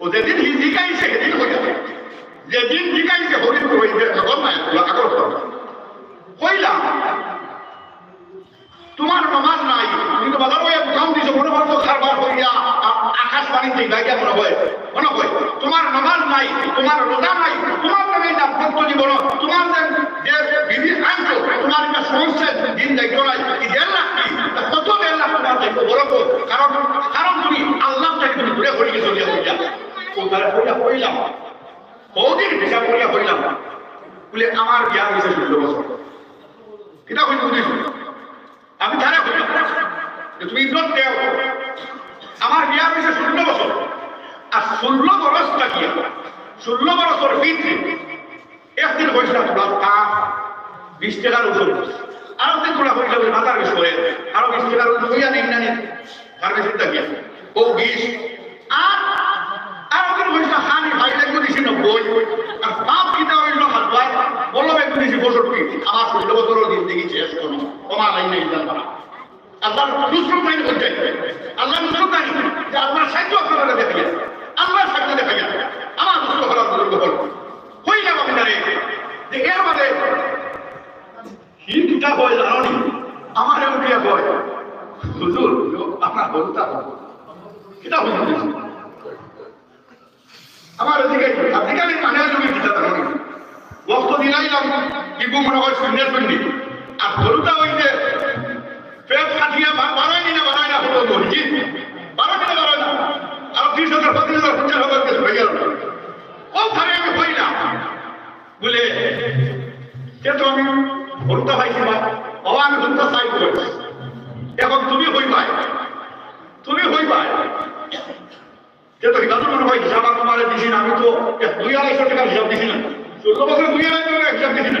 ও যেদিন জিকাইছে সেদিন হইয়া যেদিন জিকাইছে হরিণ হইতে আগর নাই আগর কইলাম তোমার নমাজ নাই কিন্তু বাজার হয়ে কাম দিছো, মনে করছ খারবার হইয়া আকাশ বাণিজ্যিক গাইয়া মনে হয় মনে হয়। তোমার নমাজ নাই, তোমার রোজা নাই, তোমার নামে দাম্পত্য জীবন তোমার যে যে বিবি আনছো তোমার একটা সমস্যা দিন দায়িত্ব নাই কি দেড় লাখ কি তা কত দেড় লাখ তোমার দায়িত্ব বলো তো কারণ কারণ তুমি আল্লাহ থেকে তুমি দূরে হয়ে গেছো দিয়া হইয়া কোথায় হইয়া হইলাম। কদিন হিসাব করিয়া হইলাম বলে, আমার বিয়া হয়েছে ষোলো বছর। কিতা হইতে বুঝেছ আমি করি যে তুমি ইজ্জত দেও আমার বিয়া হয়েছে ষোলো বছর। আর ষোলো বরস লাগিয়া ষোলো বরসের ভিতরে একদিন হয়েছিল তোলা তা বিশ টাকার ওষুধ আরও দিন তোলা হয়ে যাবে মাথার বিষ করে আরও বিশ টাকার ওষুধ হইয়া নেই না নেই ফার্মেসির থাকিয়া। ও বিষ আর আরও দিন হয়েছিল হানি ভাই লাগবে দিছি নব্বই আর বাপ কিতা হইল হালুয়াই দিছি আমার ষোলো বছরও দিন দেখি শেষ করো কমা লাইন নেই জানবা আপনারা আমার নুসরত করার বুজুর্গ হল হইলাম আমি যে এর বাদে কি কিতা হয়? জানি আমার আপনার আমার এদিকে আজকালি মানে জানি। বক্ত দিলাইলাম ইবু মনে হয় শূন্যের শূন্য আর গরুটা ওই যে পেট কাটিয়া বাড়াই না বাড়াই না হতো বলছি বাড়াই না বাড়াই না আর ত্রিশ হাজার পঁচিশ হাজার, পঞ্চাশ হাজার কিছু হয়ে গেল। ওখানে আমি হইলাম বলে কে তো আমি হরুতা পাইছি বা বাবা, আমি হরুতা চাই করেছি এখন তুমি হইবাই। তুমি হইবাই। কে তো হিসাব মনে হয়, হিসাব আর তোমার দিছি না। আমি দুই আড়াইশো টাকার হিসাব দিছি না। চোদ্দ বছর দুই আড়াইশো টাকার হিসাব দিছি না।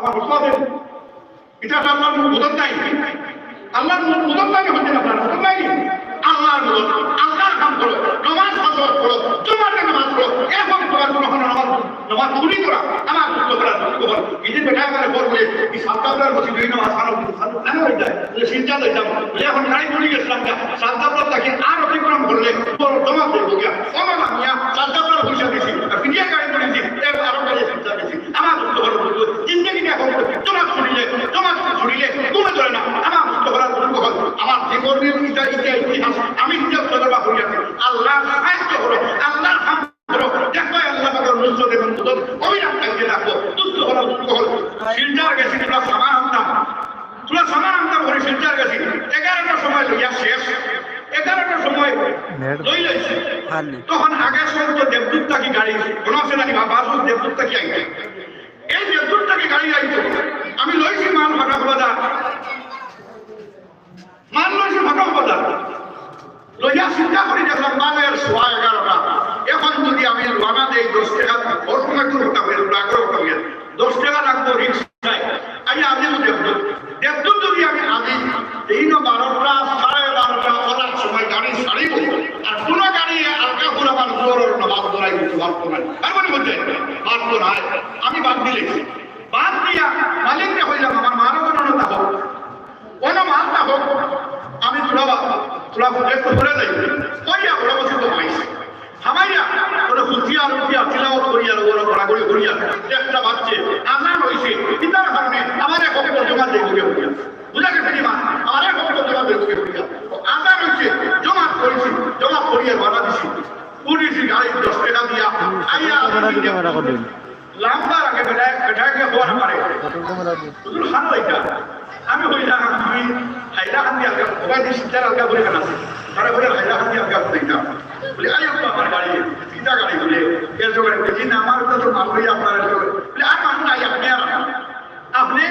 আছে এটা আল্লাহর মুদত নাই আল্লাহর মুদত নাই হচ্ছে আপনার মুদত নাই। আল্লাহর মুদত, আল্লাহর কাম করো নমাজ ফজর করো জুমার নামাজ করো এখন তোমার কোনো নামাজ নামাজ। চুরি করা, আমার মুক্ত করা মুক্ত করা। এই যে বেটা করে বলবে এই সাতটার বসে দুই নামাজ খানো কেন হয়ে যায়? যে সিনচা লইতাম এখন গাড়ি চলে গেছিলাম সাতটার তাকে আর অতিক্রম করলে জমা করব গিয়া কমা মামিয়া সাতটার পয়সা দিছি ফিরিয়া গাড়ি করেছি এবার আরও গাড়ি সিনচা দিছি আমার মুক্ত করা মুক্ত জিন্দগি এখন জমা ছুড়িলে জমা ছুড়িলে তুমি ধরে না আমার মুক্ত করা মুক্ত করা আমার জীবনের ইটা ইটা ইতিহাস আমি নিজের তজরবা করিয়াছি আল্লাহ সাহায্য করো আল্লাহর হাম করো দেখো আল্লাহ পাকের মুক্ত দেখুন মুক্ত অবিরাম থাকতে থাকব দুঃখ করা দুঃখ করো গেছি সামান আনতাম তোরা সামান আনতাম করে শিলচার গেছি। এগারোটার সময় লইয়া শেষ। এগারোটার সময় লই লইছে। তখন আগে সময় তো দেবদূত থাকি গাড়ি কোনো আছে নাকি? বাবা দেবদূত থাকি আইছে। এই দেবদূত থাকি গাড়ি আইছে। আমি লইছি মাল ফাটা বাজার মাল লইছি ফাটা বাজার লইয়া চিন্তা করি দেখলাম মালের সোয়া এগারোটা। এখন যদি আমি রানা দেই দশ টাকা ওর সময় হয়ে হয়ে যাবে দশ টাকা লাগবো রিক্সায় আমি আদিও দেবদূত দেবদূত যদি আমি আদি এই ন বারোটা, সাড়ে বারোটা ওলার সময় গাড়ি ছাড়িব। আর কোনো গাড়ি আলকা আমার জোরের নামাজ ধরাই পারতো না আর মনে হচ্ছে পারতো না আমি বাদ দিলে ক্যামেরা করবেন। আমি হই না আলগা ওবাই দিয়ে সিদ্ধার আলগা বলে খান আছে। তারা বলে হাইলা খান দিয়ে আলগা বলে না বলে আরে আপু আমার বাড়ি সিধা গাড়ি বলে এর জোগাড় আপনি